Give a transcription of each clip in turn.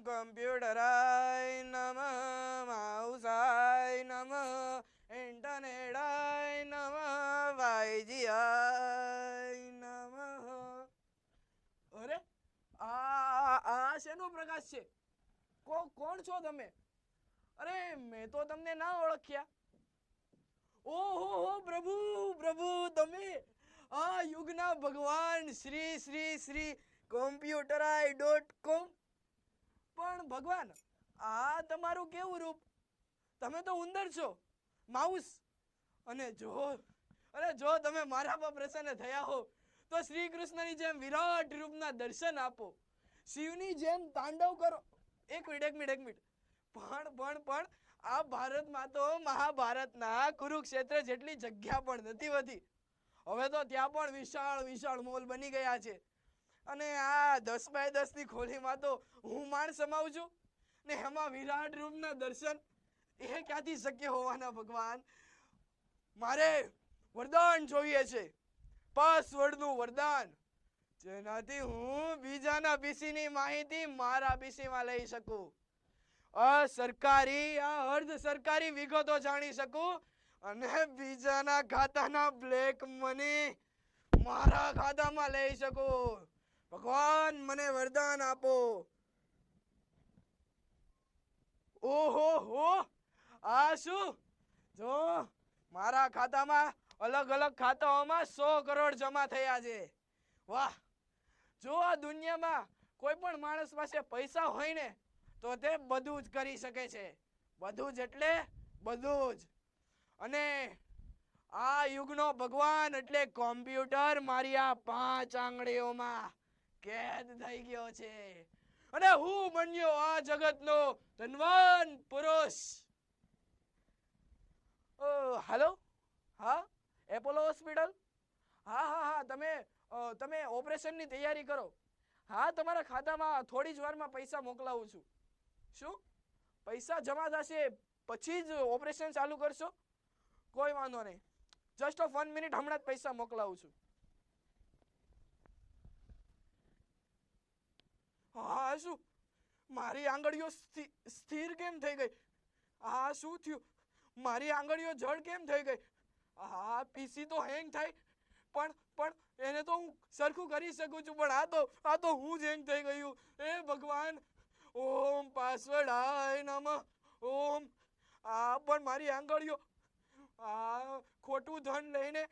કમ્પ્યુટરાય નમ, માઉસાય નમ ઇન્ટરનેટાય નમ, વાયજીઆય નમ. અરે, આ આ શેનો પ્રકાશ છે? કો, કોણ છો તમે? અરે, મેં તો તમને ના ઓળખ્યા. ઓહો, હો, પ્રભુ પ્રભુ, તમે આ યુગના ભગવાન શ્રી શ્રી શ્રી, કોમ્પ્યુટરાય ડોટ કોમ ભગવાન, આ તમારું કેવું રૂપ? તમે તો ઉંદર છો, માઉસ. અને જો, અરે જો તમે મારા પર પ્રસન્ન થયા હો, તો શ્રી કૃષ્ણની જેમ વિરાટ રૂપના દર્શન આપો. શિવની જેમ તાંડવ કરો. એક મિનિટ એક મિનિટ એક મિનિટ. પણ પણ પણ, આ ભારતમાં તો મહાભારતના કુરુક્ષેત્ર જેટલી જગ્યા પણ નથી વધી. હવે તો ત્યાં પણ વિશાળ વિશાળ મોલ બની ગયા છે. અને આ દસ બાય દસની ખોલીમાં તો હું માણ સમાવું છું? ને એમાં વિરાટ રૂપના દર્શન એ ક્યાંથી શક્ય હોવાના ભગવાન? મારે વરદાન જોઈએ છે. પાસવર્ડનું વરદાન. જેનાથી હું બીજાના પીસીની માહિતી મારા પીસીમાં લઈ શકું. અસરકારી, આ અર્ધ સરકારી વિગતો જાણી શકું? અને બીજાના ખાતાના બ્લેક મની મારા ખાતામાં લઈ શકું. ભગવાન, મને વરદાન આપો. ઓહો, હો. આ શું? જો, મારા ખાતામાં અલગ અલગ ખાતાઓમાં સો કરોડ જમા થયા છે. વાહ. જો આ દુનિયામાં કોઈ પણ માણસ પાસે પૈસા હોય ને, તો તે બધું જ કરી શકે છે. બધું જ એટલે બધું જ. અને આ યુગનો ભગવાન એટલે કોમ્પ્યુટર મારી આ પાંચ આંગળીઓમાં. કેદ થઈ ગયો છે. અને હું બન્યો આ જગતનો ધનવાન પુરુષ. હાલો? હા? Apollo hospital? હા હા હા, તમે તમે ઓપરેશનની તૈયારી કરો. હા, તમારા ખાતામાં થોડી જ વારમાં પૈસા મોકલાવું છું. શું? પૈસા જમા થશે પછી જ ઓપરેશન ચાલુ કરશો? કોઈ વાંધો નહીં. જસ્ટ ઓફ વન મિનિટ હમણાં જ પૈસા મોકલાવું છું. હા શું? મારી આંગળીઓ સ્થિ- સ્થિર કેમ થઈ ગઈ? આ શું થયું? મારી આંગળીઓ જડ કેમ થઈ ગઈ? આ પીસી તો હેંગ થાય, પણ પણ એને તો હું સરખું કરી શકું છું, પણ આ તો આ તો હું જ હેંગ થઈ ગયું. એ ભગવાન! ઓમ પાસવર્ડ હાય નમ. ઓમ. આ પણ મારી આંગળીઓ. આ ખોટું ધન લઈને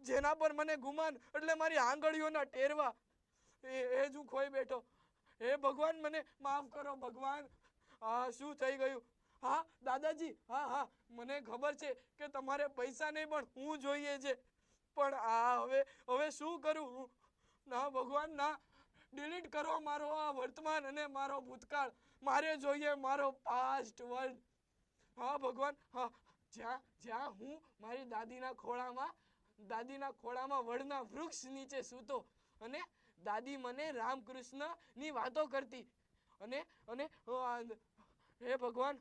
જેના પર મને ગુમાન, એટલે મારી આંગળીઓના ટેરવા. એ એ જ હું ખોઈ બેઠો. હે ભગવાન, મને માફ કરો ભગવાન. હા, શું થઈ ગયું? હા, દાદાજી, હા હા, મને ખબર છે કે તમારે પૈસા નહીં, પણ હું જોઈએ છે. પણ આ હવે હવે શું કરું? હું ના, ભગવાન, ના. ડિલીટ કરો મારો આ વર્તમાન અને મારો ભૂતકાળ. મારે જોઈએ મારો પાસ્ટ વર્લ્ડ હા, ભગવાન, હા. જ્યાં જ્યાં હું મારી દાદીના ખોળામાં દાદીના ખોળામાં વડના વૃક્ષ નીચે સૂતો અને દાદી મને રામકૃષ્ણની વાતો કરતી. અને અને હે ભગવાન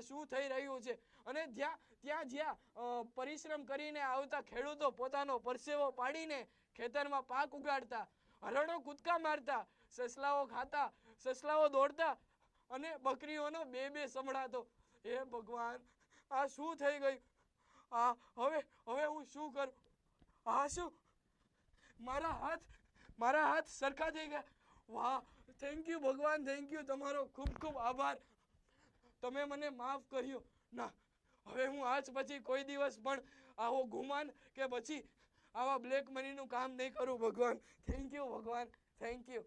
શું થઈ રહ્યું છે? અને જ્યાં, ત્યાં જ્યાં પરિશ્રમ કરીને આવતા ખેડૂતો પોતાનો પરસેવો પાડીને ખેતરમાં પાક ઉગાડતા, હરણો કૂદકા મારતા, સસલાઓ ખાતા, સસલાઓ દોડતા અને બકરીઓનો બે બે સંભળાતો. હે ભગવાન, આ શું થઈ ગયું? આ, હવે હવે હું શું કરું? આ શું? મારા હાથ મારા હાથ સરખા થઈ ગયા. વાહ થેન્ક યુ ભગવાન થેન્ક યુ તમારો ખૂબ ખૂબ આભાર. તમે મને માફ કર્યો. ના, હવે હું આજ પછી કોઈ દિવસ પણ આવો ગુમાન કે પછી આવા બ્લેક મનીનું કામ નહીં કરું ભગવાન. થેન્ક યુ ભગવાન થેન્ક યુ